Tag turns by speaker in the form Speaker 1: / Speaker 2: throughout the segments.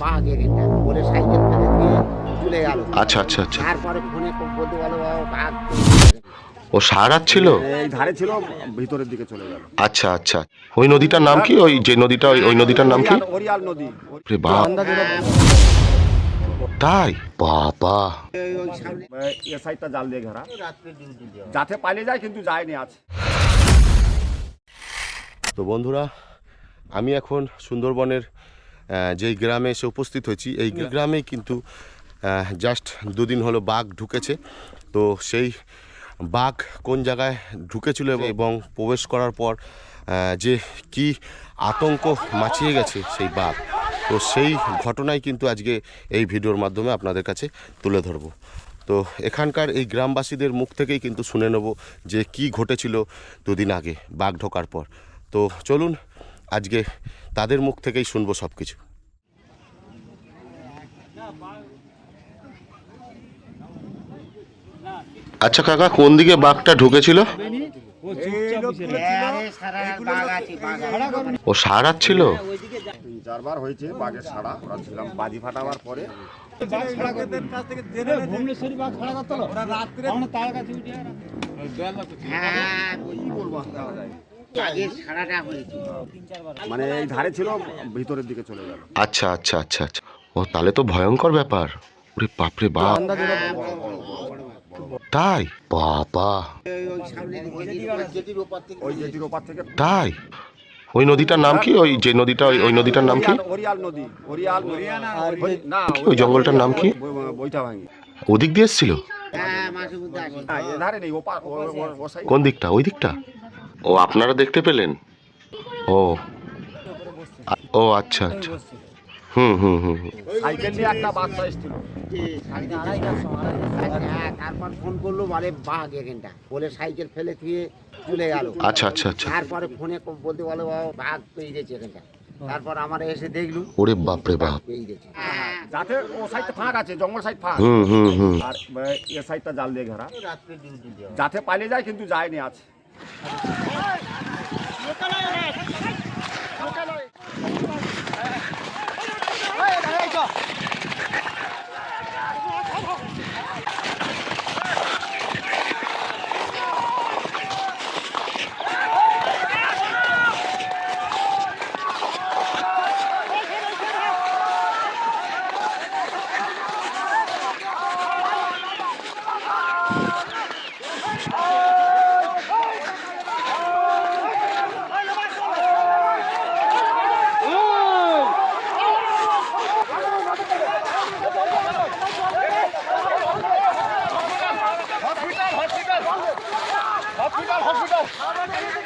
Speaker 1: বাঘ এখানটা। বলে সাইকেল ফেলে দিয়ে চলে গেল।
Speaker 2: আচ্ছা আচ্ছা আচ্ছা।
Speaker 1: তারপরে ফোনে বলতে বলো বাঘ
Speaker 2: ও সারাত ছিল?
Speaker 3: এই ধারে ছিল ভিতরের দিকে চলে গেল।
Speaker 2: আচ্ছা আচ্ছা। ওই নদীটার নাম কি? ওই যে নদীটা ওই ওই নদীটার নাম কি?
Speaker 3: ওরিয়াল- নদী।
Speaker 2: তাই? বাবা।
Speaker 3: এ সাইডটা জাল দিয়ে ঘেরা। যাতে পালিয়ে যায় কিন্তু যায়নি আজ।
Speaker 2: তো বন্ধুরা আমি এখন সুন্দরবনের যেই গ্রামে এসে উপস্থিত হয়েছি এই গ্রামেই কিন্তু জাস্ট দুদিন হলো বাঘ ঢুকেছে। তো সেই বাঘ কোন জায়গায় ঢুকেছিল এবং প্রবেশ করার পর যে কি আতঙ্ক মাছিয়ে গেছে সেই বাঘ। তো সেই ঘটনাই কিন্তু আজকে এই ভিডিওর মাধ্যমে আপনাদের কাছে তুলে ধরবো। তো এখানকার এই গ্রামবাসীদের মুখ থেকেই কিন্তু শুনে নেব যে কি ঘটেছিল দুদিন আগে বাঘ ঢোকার পর। তো চলুন আজকে তাদের মুখ থেকেই শুনব সব কিছু আচ্ছা কাকা কোন দিকে বাঘটা ঢুকেছিল?
Speaker 1: সারা
Speaker 2: ও সারাত ছিল?
Speaker 3: তিন চারবার হয়েছে বাঘের সাড়া ওরা ছিলাম বাজি ফাটাবার পরে।
Speaker 1: হ্যাঁ হয়েছে।
Speaker 3: মানে এই ধারে ছিল ভিতরের দিকে চলে গেল।
Speaker 2: আচ্ছা আচ্ছা আচ্ছা আচ্ছা। ও তাহলে তো ভয়ঙ্কর ব্যাপার। ওরে বাপরে বাপ। তাই? বাবা।
Speaker 1: ওই জেটির
Speaker 3: ওপার থেকে
Speaker 2: তাই? ওই নদীটার নাম কি? ওই যে নদীটা ওই ওই নদীটার নাম কি?
Speaker 3: ওরিয়াল- ওরিয়াল নদী। ওরিয়াল ওই-
Speaker 2: জঙ্গলটার নাম কি? ওদিক দিয়ে এসছিল?
Speaker 1: হ্যাঁ
Speaker 2: কোন দিকটা? ওই দিকটা? ও আপনারা দেখতে পেলেন? ও। ও আচ্ছা আচ্ছা। হুম হুম হুম হুম।
Speaker 3: সাইকেল নিয়ে একটা বাচ্চা এসেছিল।
Speaker 1: হ্যাঁ তারপর ফোন করল বলে বাঘ এখানটা। বলে সাইকেল ফেলে দিয়ে চলে গেল।
Speaker 2: আচ্ছা আচ্ছা আচ্ছা।
Speaker 1: তারপরে ফোনে বলতে বলো পেয়েছে এখানটা। তারপর আমার এসে দেখলু
Speaker 2: ওরে বাপরে বাপ।
Speaker 3: যাতে ও সাইডটা ফাঁক আছে জঙ্গল সাইড ফাঁক।
Speaker 2: হুম হুম হুম।
Speaker 3: আর এ সাইডটা জাল দিয়ে ঘেরা। যাতে পালিয়ে যায় কিন্তু যায়নি はい!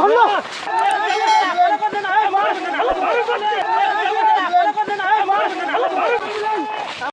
Speaker 4: ধরলো